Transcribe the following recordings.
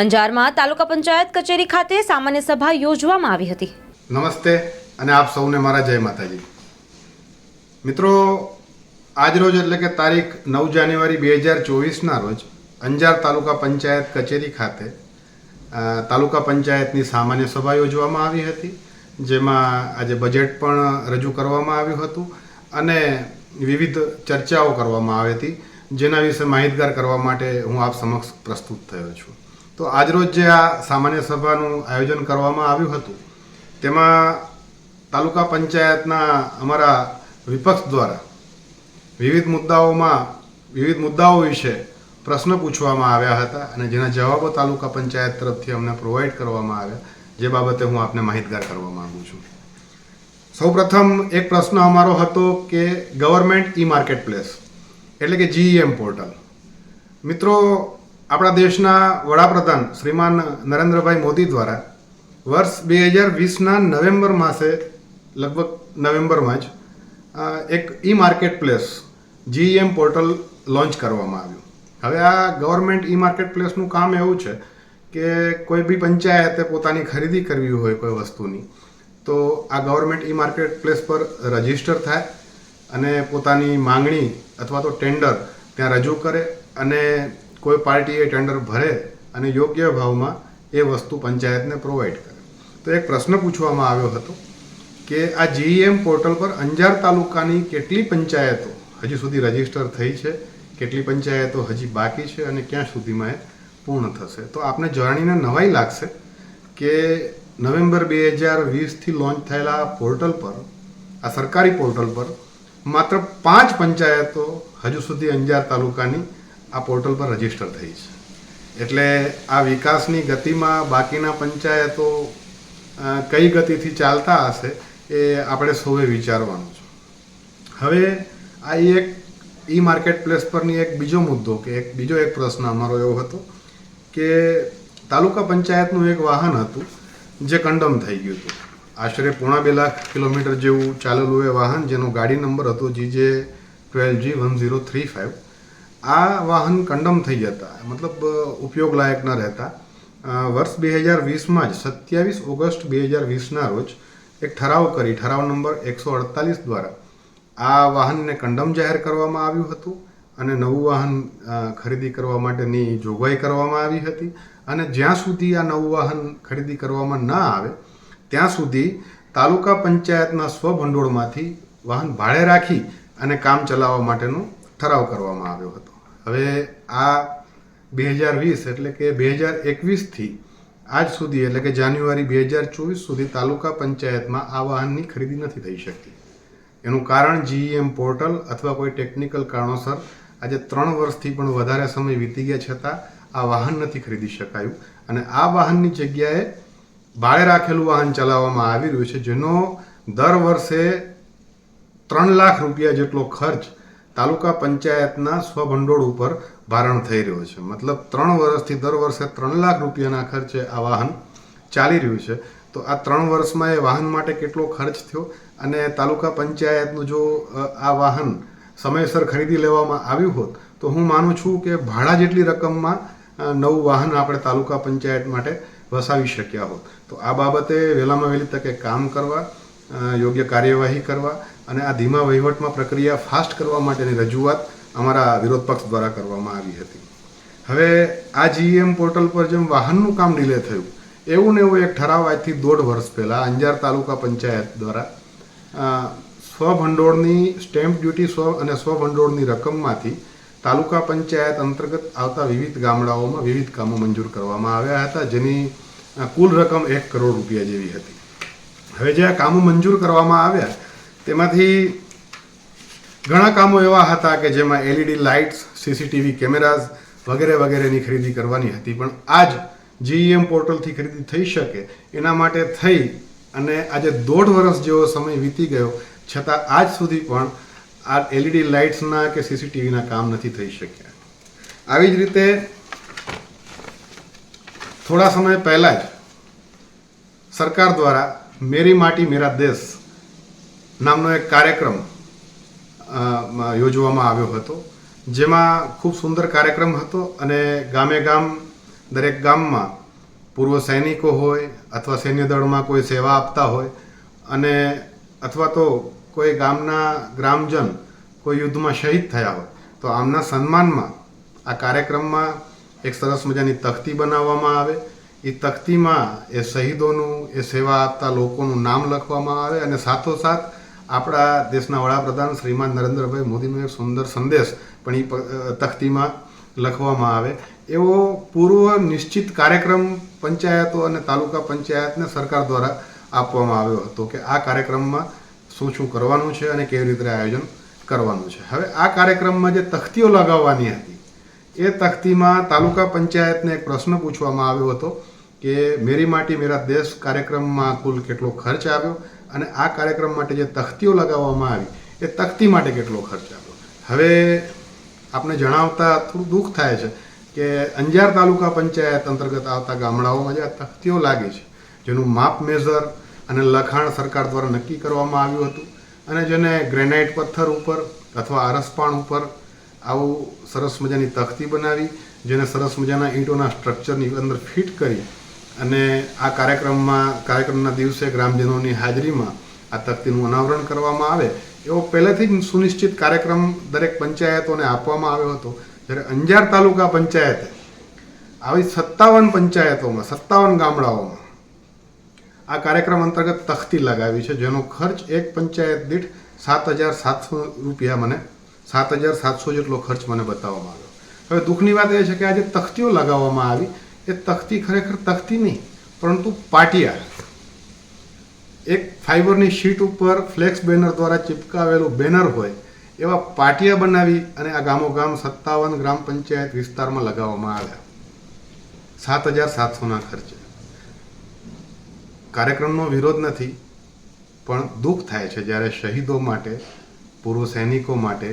અંજારમાં તાલુકા પંચાયત કચેરી ખાતે સામાન્ય સભા યોજવામાં આવી હતી. નમસ્તે અને આપ સૌને મારા જય માતાજી. મિત્રો, આજરોજ એટલે કે તારીખ નવ જાન્યુઆરી બે હજાર ચોવીસના રોજ અંજાર તાલુકા પંચાયત કચેરી ખાતે તાલુકા પંચાયતની સામાન્ય સભા યોજવામાં આવી હતી, જેમાં આજે બજેટ પણ રજૂ કરવામાં આવ્યું હતું અને વિવિધ ચર્ચાઓ કરવામાં આવી હતી, જેના વિશે માહિતગાર કરવા માટે હું આપ સમક્ષ પ્રસ્તુત થયો છું. તો આજરોજ જે આ સામાન્ય સભાનું આયોજન કરવામાં આવ્યું હતું, તેમાં તાલુકા પંચાયતના અમારા વિપક્ષ દ્વારા વિવિધ મુદ્દાઓમાં, વિવિધ મુદ્દાઓ વિશે પ્રશ્ન પૂછવામાં આવ્યા હતા અને જેના જવાબો તાલુકા પંચાયત તરફથી અમને પ્રોવાઈડ કરવામાં આવ્યા, જે બાબતે હું આપને માહિતગાર કરવા માગું છું. સૌપ્રથમ એક પ્રશ્ન અમારો હતો કે ગવર્મેન્ટ ઈ માર્કેટ પ્લેસ એટલે કે જીઈએમ પોર્ટલ મિત્રો આપણા દેશના વડાપ્રધાન શ્રીમાન નરેન્દ્રભાઈ મોદી દ્વારા વર્ષ બે હજાર વીસના નવેમ્બર માસે, લગભગ નવેમ્બરમાં જ એક e market place GEM portal launch કરવામાં આવ્યું. હવે આ ગવર્મેન્ટ ઈ માર્કેટ પ્લેસનું કામ એવું છે કે કોઈ બી પંચાયતે પોતાની ખરીદી કરવી હોય કોઈ વસ્તુની, તો આ ગવર્મેન્ટ ઈ માર્કેટ પ્લેસ પર રજિસ્ટર થાય અને પોતાની માંગણી અથવા તો ટેન્ડર ત્યાં રજૂ કરે અને કોઈ પાર્ટીએ ટેન્ડર ભરે અને યોગ્ય ભાવમાં એ વસ્તુ પંચાયતને પ્રોવાઈડ કરે. તો એક પ્રશ્ન પૂછવામાં આવ્યો હતો કે આ જીઈએમ પોર્ટલ પર અંજાર તાલુકાની કેટલી પંચાયતો હજી સુધી રજિસ્ટર થઈ છે, કેટલી પંચાયતો હજી બાકી છે અને ક્યાં સુધીમાં એ પૂર્ણ થશે? તો આપને જાણીને નવાઈ લાગશે કે નવેમ્બર બે હજાર વીસથી લોન્ચ થયેલા પોર્ટલ પર, આ સરકારી પોર્ટલ પર માત્ર પાંચ પંચાયતો હજુ સુધી અંજાર તાલુકાની આ પોર્ટલ પર રજિસ્ટર થઈ છે. એટલે આ વિકાસની ગતિમાં બાકીના પંચાયતો કઈ ગતિથી ચાલતા હશે એ આપણે સૌએ વિચારવાનું છે. હવે આ એક ઈ માર્કેટ પ્લેસ પરની એક બીજો મુદ્દો કે એક બીજો એક પ્રશ્ન અમારો એવો હતો કે તાલુકા પંચાયતનું એક વાહન હતું જે કંડમ થઈ ગયું હતું. આશરે પોણા બે લાખ કિલોમીટર જેવું ચાલેલું એ વાહન જેનો ગાડી નંબર હતો GJ twelve G one zero three five આ વાહન કંડમ થઈ જતા, મતલબ ઉપયોગ લાયક ન રહેતા વર્ષ બે હજાર વીસમાં જ, સત્યાવીસ ઓગસ્ટ બે હજાર વીસના રોજ એક ઠરાવ કરી, ઠરાવ નંબર એકસો અડતાલીસ દ્વારા આ વાહનને કંડમ જાહેર કરવામાં આવ્યું હતું અને નવું વાહન ખરીદી કરવા માટેની જોગવાઈ કરવામાં આવી હતી. અને જ્યાં સુધી આ નવું વાહન ખરીદી કરવામાં ન આવે, ત્યાં સુધી તાલુકા પંચાયતના સ્વભંડોળમાંથી વાહન ભાડે રાખી અને કામ ચલાવવા માટેનો ઠરાવ કરવામાં આવ્યો હતો. હવે આ બે હજાર વીસ એટલે કે બે હજાર એકવીસથી આજ સુધી, એટલે કે જાન્યુઆરી બે હજાર ચોવીસ સુધી તાલુકા પંચાયતમાં આ વાહનની ખરીદી નથી થઈ શકતી. એનું કારણ જીઈએમ પોર્ટલ અથવા કોઈ ટેકનિકલ કારણોસર આજે ત્રણ વર્ષથી પણ વધારે સમય વીતી ગયા છતાં આ વાહન નથી ખરીદી શકાયું. અને આ વાહનની જગ્યાએ ભાડે રાખેલું વાહન ચલાવવામાં આવી રહ્યું છે, જેનો દર વર્ષે ત્રણ લાખ રૂપિયા જેટલો ખર્ચ તાલુકા પંચાયતના સ્વભંડોળ ઉપર ભારણ થઈ રહ્યો છે. મતલબ ત્રણ વર્ષથી દર વર્ષે ત્રણ લાખ રૂપિયાના ખર્ચે આ વાહન ચાલી રહ્યું છે. તો આ ત્રણ વર્ષમાં એ વાહન માટે કેટલો ખર્ચ થયો? અને તાલુકા પંચાયતનું જો આ વાહન સમયસર ખરીદી લેવામાં આવ્યું હોત, તો હું માનું છું કે ભાડા જેટલી રકમમાં નવું વાહન આપણે તાલુકા પંચાયત માટે વસાવી શક્યા હોત. તો આ બાબતે વહેલામાં વહેલી તકે કામ કરવા યોગ્ય કાર્યવાહી કરવા અને આ ધીમા વહીવટમાં પ્રક્રિયા ફાસ્ટ કરવા માટેની રજૂઆત અમારા વિરોધ પક્ષ દ્વારા કરવામાં આવી હતી. હવે આ જીએમ પોર્ટલ પર જેમ વાહનનું કામ ડિલે થયું, એવું ને એવું એક ઠરાવ આજથી દોઢ વર્ષ પહેલાં અંજાર તાલુકા પંચાયત દ્વારા સ્વભંડોળની સ્ટેમ્પ ડ્યુટી સ્વ અને સ્વભંડોળની રકમમાંથી તાલુકા પંચાયત અંતર્ગત આવતા વિવિધ ગામડાઓમાં વિવિધ કામો મંજૂર કરવામાં આવ્યા હતા, જેની કુલ રકમ એક કરોડ રૂપિયા જેવી હતી. હવે જે આ કામો મંજૂર કરવામાં આવ્યા તેમાંથી ઘણા કામો એવા હતા કે જેમાં એલઈડી લાઇટ્સ સીસીટીવી કેમેરાઝ વગેરે વગેરેની ખરીદી કરવાની હતી. પણ આજ જીઈએમ પોર્ટલથી ખરીદી થઈ શકે એના માટે થઈ અને આજે દોઢ વર્ષ જેવો સમય વીતી ગયો. છતાં આજ સુધી પણ આ એલઈડી લાઇટ્સના કે સીસીટીવીના કામ નથી થઈ શક્યા. આવી જ રીતે થોડા સમય પહેલાં જ સરકાર દ્વારા મેરી માટી, મેરા દેશ નામનો એક કાર્યક્રમ યોજવામાં આવ્યો હતો. જેમાં ખૂબ સુંદર કાર્યક્રમ હતો અને ગામે ગામ, દરેક ગામમાં પૂર્વ સૈનિકો હોય અથવા સૈન્ય દળમાં કોઈ સેવા આપતા હોય અને અથવા તો કોઈ ગામના ગ્રામજન કોઈ યુદ્ધમાં શહીદ થયા હોય, તો આમના સન્માનમાં આ કાર્યક્રમમાં એક સરસ મજાની તખ્તી બનાવવામાં આવે. એ તખ્તીમાં એ શહીદોનું એ સેવા આપતા લોકોનું નામ લખવામાં આવે અને સાથોસાથ આપણા દેશના વડાપ્રધાન શ્રીમાન નરેન્દ્રભાઈ મોદીનો એક સુંદર સંદેશ પણ એ તખતીમાં લખવામાં આવે. એવો પૂર્વ નિશ્ચિત કાર્યક્રમ પંચાયતો અને તાલુકા પંચાયતને સરકાર દ્વારા આપવામાં આવ્યો હતો કે આ કાર્યક્રમમાં શું શું કરવાનું છે અને કેવી રીતે આયોજન કરવાનું છે. હવે આ કાર્યક્રમમાં જે તખતીઓ લગાવવાની હતી, એ તખતીમાં તાલુકા પંચાયતને એક પ્રશ્ન પૂછવામાં આવ્યો હતો કે મેરી માટી મેરા દેશ કાર્યક્રમમાં કુલ કેટલો ખર્ચ આવ્યો? અને આ કાર્યક્રમ માટે જે તખતીઓ લગાવવામાં આવી, એ તખતી માટે કેટલો ખર્ચ આવ્યો? હવે આપણે જણાવતા થોડું દુઃખ થાય છે કે અંજાર તાલુકા પંચાયત અંતર્ગત આવતા ગામડાઓમાં જે આ તખતીઓ લાગી છે, જેનું માપ મેઝર અને લખાણ સરકાર દ્વારા નક્કી કરવામાં આવ્યું હતું અને જેને ગ્રેનાઇટ પથ્થર ઉપર અથવા આરસપાણ ઉપર આવું સરસ મજાની તખતી બનાવી, જેને સરસ મજાના ઈંટોના સ્ટ્રક્ચરની અંદર ફિટ કરી અને આ કાર્યક્રમમાં, કાર્યક્રમના દિવસે ગ્રામજનોની હાજરીમાં આ તકતીનું અનાવરણ કરવામાં આવે, એવો પહેલેથી જ સુનિશ્ચિત કાર્યક્રમ દરેક પંચાયતોને આપવામાં આવ્યો હતો. જ્યારે અંજાર તાલુકા પંચાયતે આવી સત્તાવન પંચાયતોમાં, સત્તાવન ગામડાઓમાં આ કાર્યક્રમ અંતર્ગત તખતી લગાવી છે, જેનો ખર્ચ એક પંચાયત દીઠ સાત હજાર સાતસો રૂપિયા મને, સાત હજાર સાતસો જેટલો ખર્ચ મને બતાવવામાં આવ્યો. હવે દુઃખની વાત એ છે કે આજે તખતીઓ લગાવવામાં આવી એ તખ્તી ખરેખર તખ્તી નહીં, પરંતુ પાટિયા. એક ફાઈબરની શીટ ઉપર ફ્લેક્સ બેનર દ્વારા ચિપકાવેલું બેનર હોય, એવા પાટિયા બનાવી અને આ ગામો ગામ સત્તાવન ગ્રામ પંચાયત વિસ્તારમાં લગાવવામાં આવ્યા. સાત હજાર સાતસોના ખર્ચે. કાર્યક્રમનો વિરોધ નથી, પણ દુઃખ થાય છે જ્યારે શહીદો માટે, પૂર્વ સૈનિકો માટે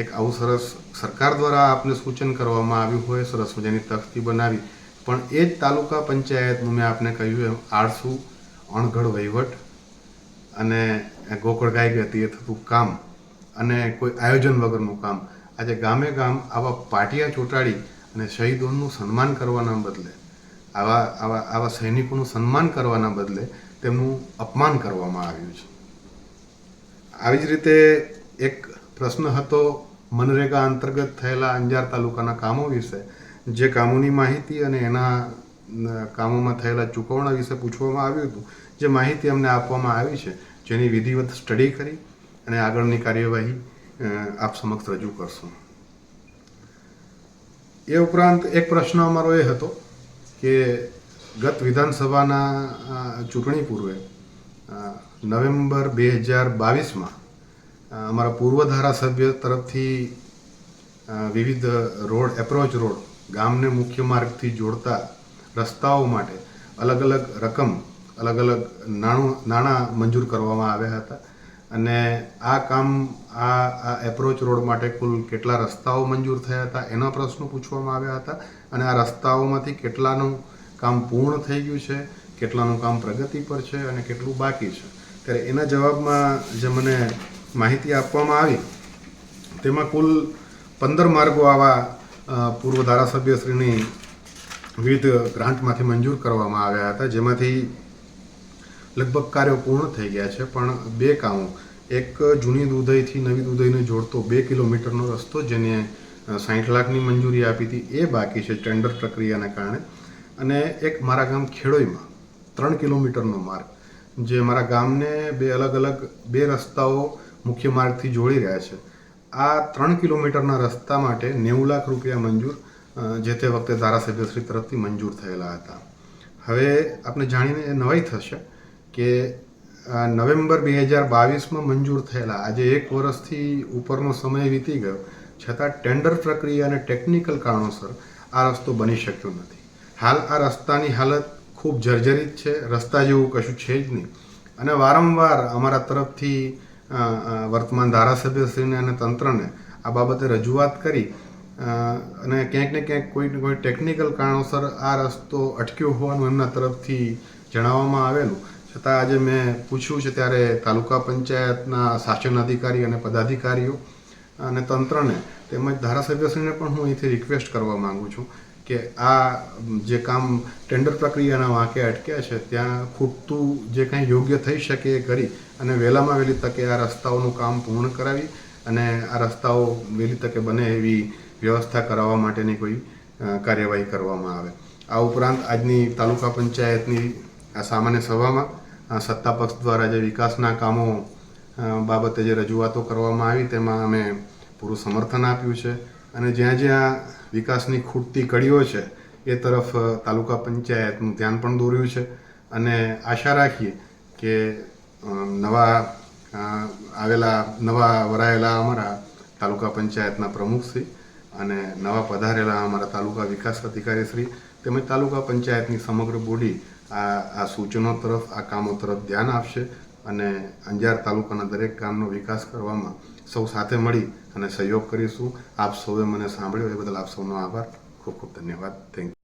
એક આવું સરસ સરકાર દ્વારા આપને સૂચન કરવામાં આવ્યું હોય, સરસ મજાની તખ્તી બનાવી પણ એ જ તાલુકા પંચાયતનું મેં આપને કહ્યું એમ, આળસુ, અણઘડ વહીવટ અને ગોકળ ગાય હતી, એ થતું કામ અને કોઈ આયોજન વગરનું કામ. આજે ગામે ગામ આવા પાટિયા ચોંટાડી અને શહીદોનું સન્માન કરવાના બદલે, આવા આવા આવા સૈનિકોનું સન્માન કરવાના બદલે તેમનું અપમાન કરવામાં આવ્યું છે. આવી જ રીતે એક પ્રશ્ન હતો મનરેગા અંતર્ગત થયેલા અંજાર તાલુકાના કામો વિશે. જે કામોની માહિતી અને એના કામોમાં થયેલા ચૂકવણા વિશે પૂછવામાં આવ્યું હતું, જે માહિતી અમને આપવામાં આવી છે, જેની વિધિવત સ્ટડી કરી અને આગળની કાર્યવાહી આપ સમક્ષ રજૂ કરશું. એ ઉપરાંત એક પ્રશ્ન અમારો એ હતો કે ગત વિધાનસભાના ચૂંટણી પૂર્વે નવેમ્બર બે હજાર બાવીસમાં અમારા પૂર્વ ધારાસભ્ય તરફથી વિવિધ રોડ, એપ્રોચ રોડ ગામને મુખ્ય માર્ગથી જોડતા રસ્તાઓ માટે અલગ અલગ રકમ, અલગ અલગ નાણું, નાણાં મંજૂર કરવામાં આવ્યા હતા. અને આ કામ, આ એપ્રોચ રોડ માટે કુલ કેટલા રસ્તાઓ મંજૂર થયા હતા એના પ્રશ્નો પૂછવામાં આવ્યા હતા. અને આ રસ્તાઓમાંથી કેટલાનું કામ પૂર્ણ થઈ ગયું છે, કેટલાનું કામ પ્રગતિ પર છે અને કેટલું બાકી છે. ત્યારે એના જવાબમાં જે મને માહિતી આપવામાં આવી, તેમાં કુલ પંદર માર્ગો આવા પૂર્વ ધારાસભ્યશ્રીની વિવિધ ગ્રાન્ટમાંથી મંજૂર કરવામાં આવ્યા હતા, જેમાંથી લગભગ કાર્યો પૂર્ણ થઈ ગયા છે, પણ બે કામો. એક જૂની દુધઈથી નવી દુધઈને જોડતો બે કિલોમીટરનો રસ્તો, જેને સાઠ લાખની મંજૂરી આપી હતી, એ બાકી છે ટેન્ડર પ્રક્રિયાના કારણે. અને એક મારા ગામ ખેડોઈમાં, ત્રણ કિલોમીટરનો માર્ગ, જે મારા ગામને બે અલગ અલગ બે રસ્તાઓ મુખ્ય માર્ગથી જોડી રહ્યા છે. આ ત્રણ કિલોમીટરના રસ્તા માટે નેવું લાખ રૂપિયા મંજૂર જે તે વખતે ધારાસભ્યશ્રી તરફથી મંજૂર થયેલા હતા. હવે આપણે જાણીને નવાઈ થશે કે નવેમ્બર બે હજાર બાવીસમાં મંજૂર થયેલા, આજે એક વર્ષથી ઉપરનો સમય વીતી ગયો, છતાં ટેન્ડર પ્રક્રિયા અને ટેકનિકલ કારણોસર આ રસ્તો બની શક્યો નથી. હાલ આ રસ્તાની હાલત ખૂબ જર્જરિત છે, રસ્તા જેવું કશું છે જ નહીં. અને વારંવાર અમારા તરફથી વર્તમાન ધારાસભ્યશ્રીને અને તંત્રને આ બાબતે રજૂઆત કરી. અને ક્યાંક ને ક્યાંક કોઈ કોઈ ટેકનિકલ કારણોસર આ રસ્તો અટક્યો હોવાનું એમના તરફથી જણાવવામાં આવેલું. છતાં આજે મેં પૂછ્યું છે ત્યારે તાલુકા પંચાયતના શાસન અધિકારી અને પદાધિકારીઓ અને તંત્રને તેમજ ધારાસભ્યશ્રીને પણ હું અહીંથી રિક્વેસ્ટ કરવા માગું છું. કે આ જે કામ ટેન્ડર પ્રક્રિયાના વાંકે અટક્યા છે, ત્યાં ખૂટતું જે કંઈ યોગ્ય થઈ શકે એ કરી અને વહેલામાં વહેલી તકે આ રસ્તાઓનું કામ પૂર્ણ કરાવી અને આ રસ્તાઓ વહેલી તકે બને એવી વ્યવસ્થા કરાવવા માટેની કોઈ કાર્યવાહી કરવામાં આવે. આ ઉપરાંત આજની તાલુકા પંચાયતની, આ સામાન્ય સભામાં સત્તા પક્ષ દ્વારા જે વિકાસના કામો બાબતે જે રજૂઆતો કરવામાં આવી, તેમાં અમે પૂરું સમર્થન આપ્યું છે. અને જ્યાં જ્યાં વિકાસની ખૂટતી કડીઓ છે, એ તરફ તાલુકા પંચાયતનું ધ્યાન પણ દોર્યું છે. અને આશા રાખીએ કે નવા આવેલા, નવા વરાયેલા અમારા તાલુકા પંચાયતના પ્રમુખશ્રી અને નવા પધારેલા અમારા તાલુકા વિકાસ અધિકારી શ્રી તેમજ તાલુકા પંચાયતની સમગ્ર બોડી આ આ સૂચનો તરફ, આ કામો તરફ ધ્યાન આપશે અને અંજાર તાલુકાના દરેક ગામનો વિકાસ કરવામાં સૌ સાથે મળી અને સહયોગ કરીશું. આપ સૌએ મને સાંભળ્યો, એ બદલ આપ સૌનો આભાર. ખૂબ ખૂબ ધન્યવાદ. થેન્ક